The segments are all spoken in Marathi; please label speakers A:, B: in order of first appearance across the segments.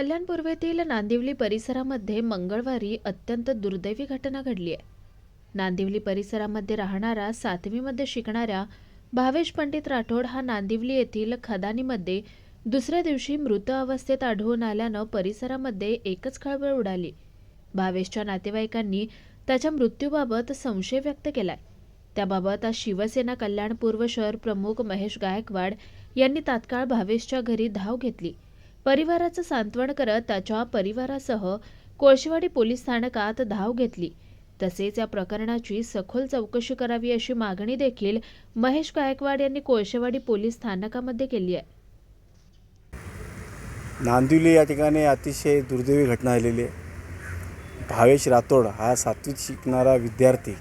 A: कल्याण पूर्वेतील नांदिवली परिसरामध्ये मंगळवारी अत्यंत दुर्दैवी घटना घडली आहे. नांदिवली परिसरामध्ये राहणारा सातवीमध्ये शिकणाऱ्या भावेश पंडित राठोड हा नांदिवली येथील खदानीमध्ये दुसऱ्या दिवशी मृत अवस्थेत आढळून आल्यानं परिसरामध्ये एकच खळबळ उडाली. भावेशच्या नातेवाईकांनी त्याच्या मृत्यूबाबत संशय व्यक्त केलाय. त्याबाबत आज शिवसेना कल्याण पूर्व शहर प्रमुख महेश गायकवाड यांनी तात्काळ भावेशच्या घरी धाव घेतली. परिवाराचं सांत्वन करत त्याच्या परिवारासह कोळशेवाडी पोलीस स्थानकात धाव घेतली. तसेच या प्रकरणाची सखोल चौकशी करावी अशी मागणी देखील महेश गायकवाड यांनी कोळशेवाडी पोलीस स्थानकामध्ये केली आहे.
B: नांदिवली या ठिकाणी अतिशय दुर्दैवी घटना झालेली आहे. भावेश राठोड हा सातवीत शिकणारा विद्यार्थी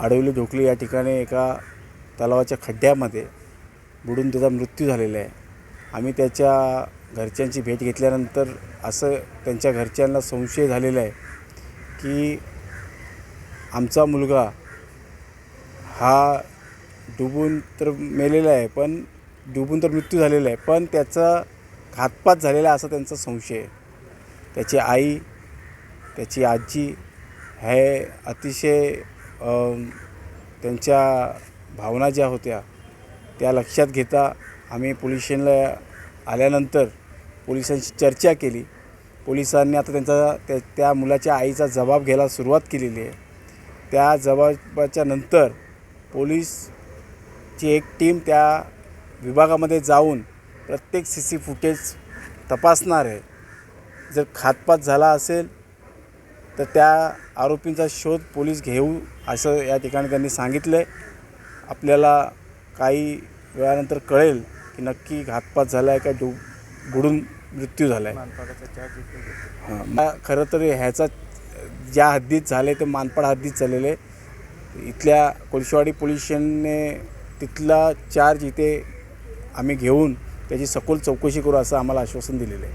B: आडवली ढोकली या ठिकाणी एका तलावाच्या खड्ड्यामध्ये बुडून त्याचा मृत्यू झालेला आहे. आम्ही त्याच्या घरच्यांची भेट घेतल्यानंतर असं त्यांच्या घरच्यांना संशय झालेला आहे की आमचा मुलगा हा डुबून तर मेलेला आहे पण डुबून तर मृत्यू झालेला आहे पण त्याचा घातपात झालेला असा त्यांचा संशय आहे. त्याची आई त्याची आजी हे अतिशय त्यांच्या भावना ज्या होत्या त्या लक्षात घेता आम्ही पोलीस स्टेशनला आल्यानंतर पोलिसांशी चर्चा केली. पोलिसांनी आता त्यांचा त्या त्या मुलाच्या आईचा जबाब घ्यायला सुरुवात केलेली आहे. त्या जबाबाच्या नंतर पोलीसची एक टीम त्या विभागामध्ये जाऊन प्रत्येक सी सी फुटेज तपासणार आहे. जर खातपात झाला असेल तर त्या आरोपींचा शोध पोलीस घेऊ असं या ठिकाणी त्यांनी सांगितलं आहे आपल्याला काही वेळानंतर कळेल. की नक्की घातपात झाला आहे का डु बुडून मृत्यू झाला आहे हां खरं तर ह्याचा ज्या हद्दीत झाले ते मानपाड हद्दीत झालेले. इथल्या कोळशेवाडी पोलीस स्टेशनने तिथला चार्ज इथे आम्ही घेऊन त्याची सखोल चौकशी करू असं आम्हाला आश्वासन दिलेलं आहे.